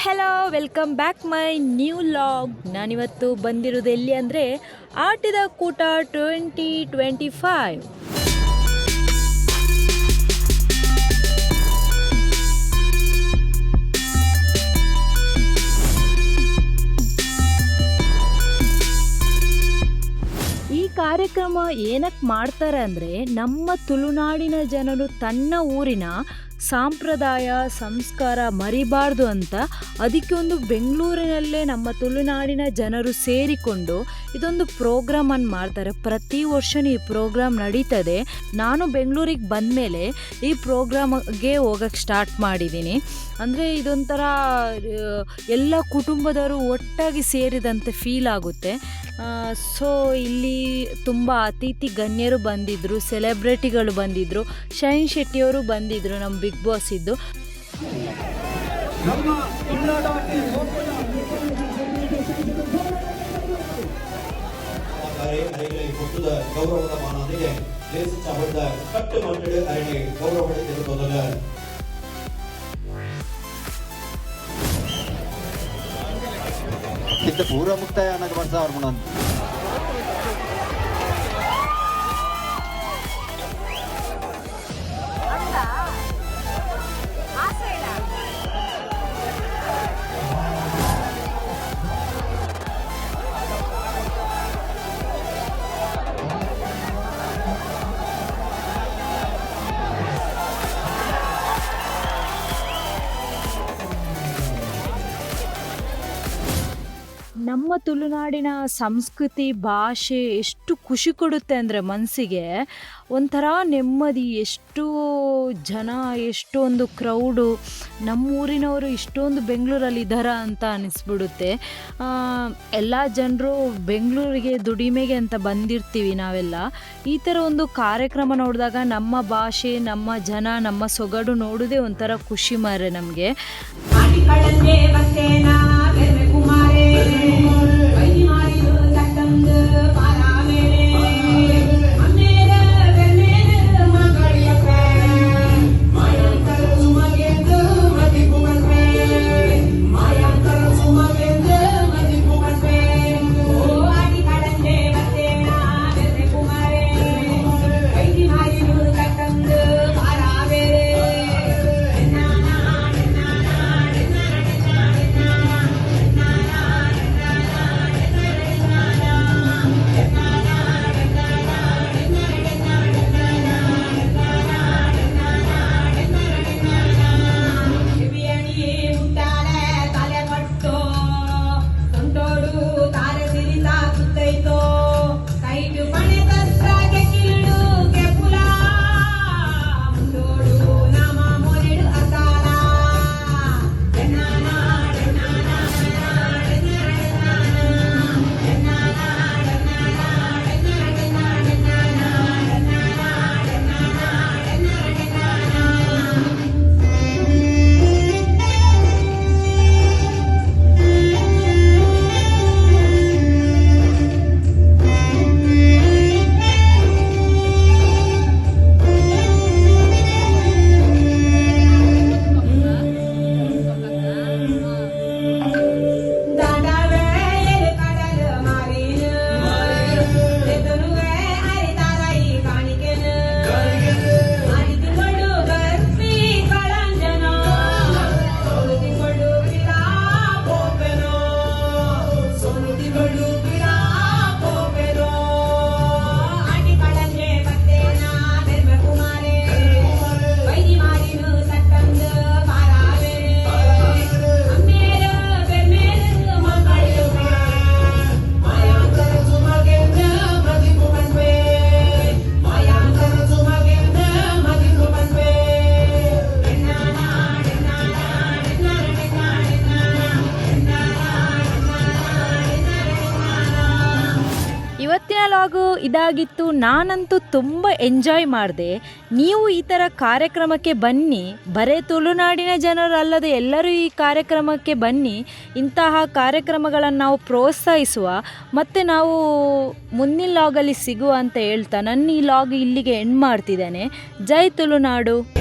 Hello welcome back my new vlog ನಾನಿವತ್ತು ಬಂದಿರೋದು ಎಲ್ಲಿ ಅಂದರೆ ಆಟದ ಕೂಟ ಟ್ವೆಂಟಿ ಟ್ವೆಂಟಿ ಫೈವ್ ಕಾರ್ಯಕ್ರಮ ಏನಕ್ಕೆ ಮಾಡ್ತಾರೆ ಅಂದರೆ ನಮ್ಮ ತುಳುನಾಡಿನ ಜನರು ತನ್ನ ಊರಿನ ಸಾಂಪ್ರದಾಯ, ಸಂಸ್ಕಾರ ಮರಿಬಾರ್ದು ಅಂತ ಅದಕ್ಕೆ ಒಂದು ಬೆಂಗಳೂರಿನಲ್ಲೇ ನಮ್ಮ ತುಳುನಾಡಿನ ಜನರು ಸೇರಿಕೊಂಡು ಇದೊಂದು ಪ್ರೋಗ್ರಾಮನ್ನು ಮಾಡ್ತಾರೆ. ಪ್ರತಿ ವರ್ಷವೂ ಈ ಪ್ರೋಗ್ರಾಮ್ ನಡೀತದೆ. ನಾನು ಬೆಂಗಳೂರಿಗೆ ಬಂದಮೇಲೆ ಈ ಪ್ರೋಗ್ರಾಮ್ಗೆ ಹೋಗಕ್ಕೆ ಸ್ಟಾರ್ಟ್ ಮಾಡಿದ್ದೀನಿ ಅಂದರೆ ಇದೊಂಥರ ಎಲ್ಲ ಕುಟುಂಬದವರು ಒಟ್ಟಾಗಿ ಸೇರಿದಂತೆ ಫೀಲ್ ಆಗುತ್ತೆ. ಸೊ ಇಲ್ಲಿ ತುಂಬ ಅತಿಥಿ ಗಣ್ಯರು ಬಂದಿದ್ರು ಸೆಲೆಬ್ರಿಟಿಗಳು ಬಂದಿದ್ರು ಶೈನ್ ಶೆಟ್ಟಿಯವರು ಬಂದಿದ್ರು ನಮ್ಮ ಬಿಗ್ ಬಾಸ್ ಇದ್ದು ಗೌರವದ ಮಾನವನಿಗೆ ಲೇಸಿച്ച ಹೊಡೆದ ಕಟ್ಟು ಮಂಡಳಿ ಅರಣೆ ಗೌರವ ತೆಗೆದುಕೊಂಡಲ್ಲ ಇತ್ತ ಪೂರ ಮುಕ್ತಾಯ ಅನ್ನೋದು ಮಾಡ್ತಾ ಅವ್ರ ಮುನ್ನ ನಮ್ಮ ತುಳುನಾಡಿನ ಸಂಸ್ಕೃತಿ, ಭಾಷೆ ಎಷ್ಟು ಖುಷಿ ಕೊಡುತ್ತೆ ಅಂದರೆ ಮನಸ್ಸಿಗೆ ಒಂಥರ ನೆಮ್ಮದಿ, ಎಷ್ಟು ಜನ, ಎಷ್ಟೊಂದು ಕ್ರೌಡು ನಮ್ಮೂರಿನವರು ಇಷ್ಟೊಂದು ಬೆಂಗಳೂರಲ್ಲಿ ಇದ್ದಾರ ಅಂತ ಅನಿಸ್ಬಿಡುತ್ತೆ. ಎಲ್ಲ ಜನರು ಬೆಂಗಳೂರಿಗೆ ದುಡಿಮೆಗೆ ಅಂತ ಬಂದಿರ್ತೀವಿ ನಾವೆಲ್ಲ. ಈ ಥರ ಒಂದು ಕಾರ್ಯಕ್ರಮ ನೋಡಿದಾಗ ನಮ್ಮ ಭಾಷೆ, ನಮ್ಮ ಜನ, ನಮ್ಮ ಸೊಗಡು ನೋಡೋದೇ ಒಂಥರ ಖುಷಿ ಮಾರೆ ನಮಗೆ. ಇವತ್ತಿನ ಲಾಗು ಇದಾಗಿತ್ತು, ನಾನಂತೂ ತುಂಬ ಎಂಜಾಯ್ ಮಾಡಿದೆ. ನೀವು ಈ ಥರ ಕಾರ್ಯಕ್ರಮಕ್ಕೆ ಬನ್ನಿ, ಬರೇ ತುಳುನಾಡಿನ ಜನರಲ್ಲದೆ ಎಲ್ಲರೂ ಈ ಕಾರ್ಯಕ್ರಮಕ್ಕೆ ಬನ್ನಿ, ಇಂತಹ ಕಾರ್ಯಕ್ರಮಗಳನ್ನು ನಾವು ಪ್ರೋತ್ಸಾಹಿಸುವ, ಮತ್ತು ನಾವು ಮುಂದಿನ ಲಾಗಲ್ಲಿ ಸಿಗುವ ಅಂತ ಹೇಳ್ತಾ ನನ್ನ ಈ ಲಾಗ್ ಇಲ್ಲಿಗೆ ಎಂಡ್ ಮಾಡ್ತಿದ್ದೇನೆ. ಜೈ ತುಳುನಾಡು.